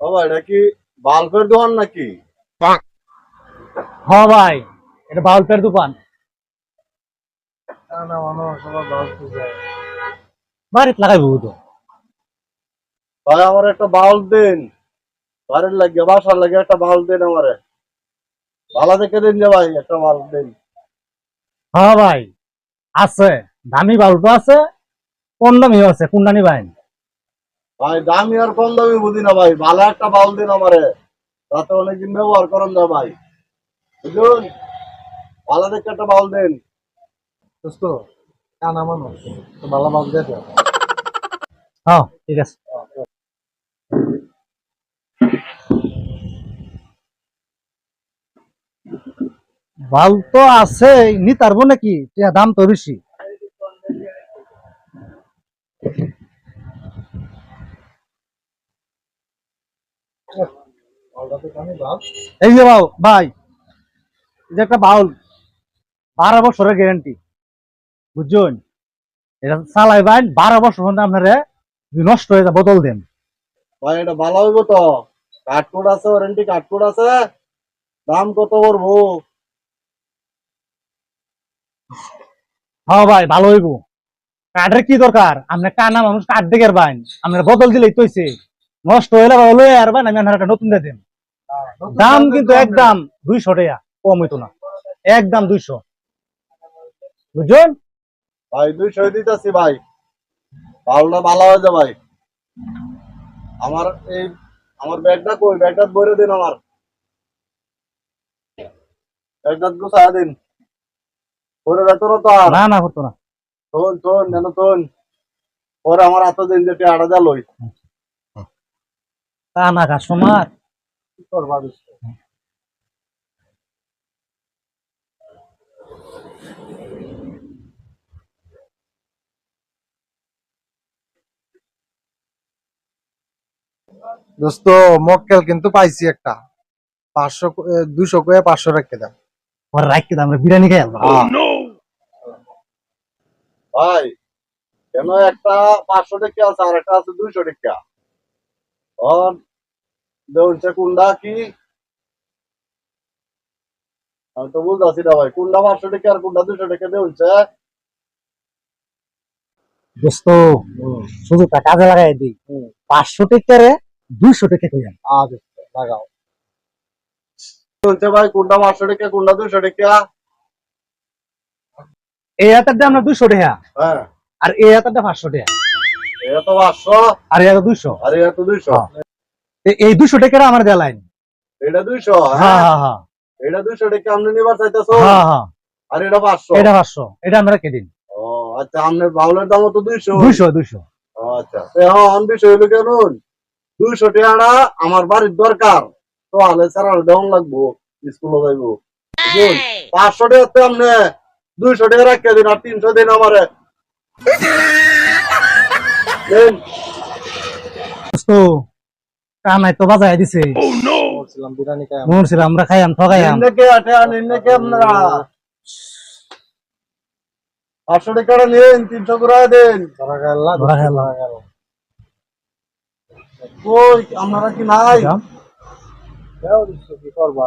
বাবা এটা কি বাল্বের দোকান নাকি? হ ভাই এটা বাল্বের দোকান। না সবার বাল্ব যায়। বাড়িতে লাগাইবো তো। ভাই আমার একটা বাল্ব দিন। বাড়ির লাগে বাসার লাগে একটা বাল্ব দিন আমারে। ভালো দেখে দিন যে ভাই একটা বাল্ব দিন। হ্যাঁ ভাই আছে। দামি বাল্ব আছে কম দামিও আছে কোনটা নিবেন ভাই দামি আর কম দামি বুঝি না ভাই ভালো একটা বাল্ব দিন আমারে। তাতে অনেকদিন ব্যবহার করেন না ভাই। বুঝুন ভালো দেখে একটা বাল্ব দিন। দোস্ত কানা মানুষ ভালো বাল্ব দিয়ে হ্যাঁ ঠিক আছে। বাল্ব তো আছে নি তারবো নাকি টিয়া, দাম তো বেশি। এই যে বাউ ভাই যে একটা বাউল, বারো বছরের গ্যারান্টি বুঝছেন? এটা চালাই বাইন বারো বছর পর্যন্ত আপনারা নষ্ট হয়ে যায়, বদল দেন। ভাই, এটা ভালো হইব তো। কাঠকোড আছে ওয়ারেন্টি কাঠকোড আছে। দাম কত পড়ব হ্যাঁ ভাই, ভালো হইব। কাঠের কি দরকার? আপনি কানা মানুষ কাঠ দেখে বাইন। আপনার বদল দিলেই তো হইছে। নষ্ট হইলে ভালো লয়ে আর বাইন আমি আপনার নতুন দিয়ে দেন দাম কিন্তু একদম দুইশো টাকা, কম হইতো না। একদম দুইশো। বুঝছেন? ভাই, দুইশো দিতেছি ভাই। ভালোটা ভালো হয়ে যা ভাই। আমার এই, আমার ব্যাগটা কই? ব্যাগটা ভরে দিন আমার। ব্যাগটা দিন। ভরে রাখতো না তো আর। না না হতো না। শোন শোন যেন শোন। পরে আমার হাতে দিন যে আড়া যা লই। কানা কাস্টমার। কি করবা দোস্ত? মক্কেল কিন্তু পাইছি একটা। পাঁচশো দুশো করে পাঁচশো রেখে দাও। পরে রাখতে দাম বিরিয়ানি খাই ভাই কেন একটা পাঁচশো টাকা আছে আর একটা আছে দুইশো টাকা? কুন্ডা কি? আমি তো বুঝতেছি না ভাই কুন্ডা পাঁচশো টাকা আর কুন্ডা দুইশো টাকা দেউলছে? দোস্ত কাজে লাগাই দিই। পাঁচশো টাকারে দুইশো টাকা কইলেন আজ লাগাও। ভাই কুন্ডা পাঁচশো টাকা কুন্ডা দুইশো টাকা। এই হাতেরটা আমরা দুইশো টাকা? হ্যাঁ। আর এই হাতেরটা পাঁচশো টাকা। পাঁচশো। আর এটা আর এটা এই আমার লাইন এটা দুইশো হ্যাঁ হ্যাঁ। হ্যাঁ হ্যাঁ। এটা টাকা আপনি নিবার চাইতেছো? হ্যাঁ হ্যাঁ। আর এটা পাঁচশো। এটা পাঁচশো। এটা আমরা কেদিন ও আচ্ছা আপনার বাউলের দাম তো দুইশো। দুইশো দুইশো। আচ্ছা। এখন বিষয় হলো কেন? দুইশো টাকা আমার বাড়ির দরকার। তো আলে দেওয়ান লাগবো স্কুলে যাইবো। পাঁচশো টাকা আপনি দুইশো টাকা রাখিয়ে দিন আর তিনশো দিন আমারে। কানাই তো বাজায় দিছে। আমরা খাইয়াম ঠগাইয়াম পাঁচশো টাকা নিন তিনশো করে দিন। ধরা গেল ধরা গেল। কই আপনারা কি নাই? কি করবা?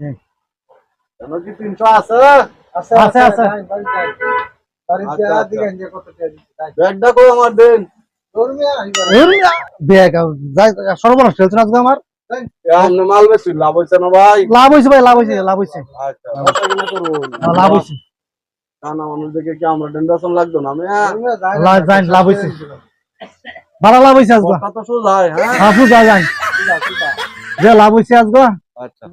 কি তিনশো আছে আছে আছে, আছে। যাই, ভাই, যাই। বাড়িতে আর। দিকেন যে কত টাকা দিচ্ছি, যাই। ব্যাগটা আমার দেন। ধর্মিয়া, এইবার ব্যাগ যাই সর্বনাশ চলছে আজকে আমার? মাল বেশি লাভ হয়েছে না ভাই? লাভ হয়েছে ভাই লাভ হয়েছে লাভ হয়েছে কত কিলো করুন। হ্যাঁ, লাভ হয়েছে কানা মানুষ দেখে কি আমরা ডেন্ডাসন লাগতো না? আমি ধর্মিয়া, যাই না, লাভ- হয়েছে ভালো লাভ হয়েছে আজকে। সোজা হ্যাঁ। যাই যে লাভ হয়েছে আজকে। আচ্ছা।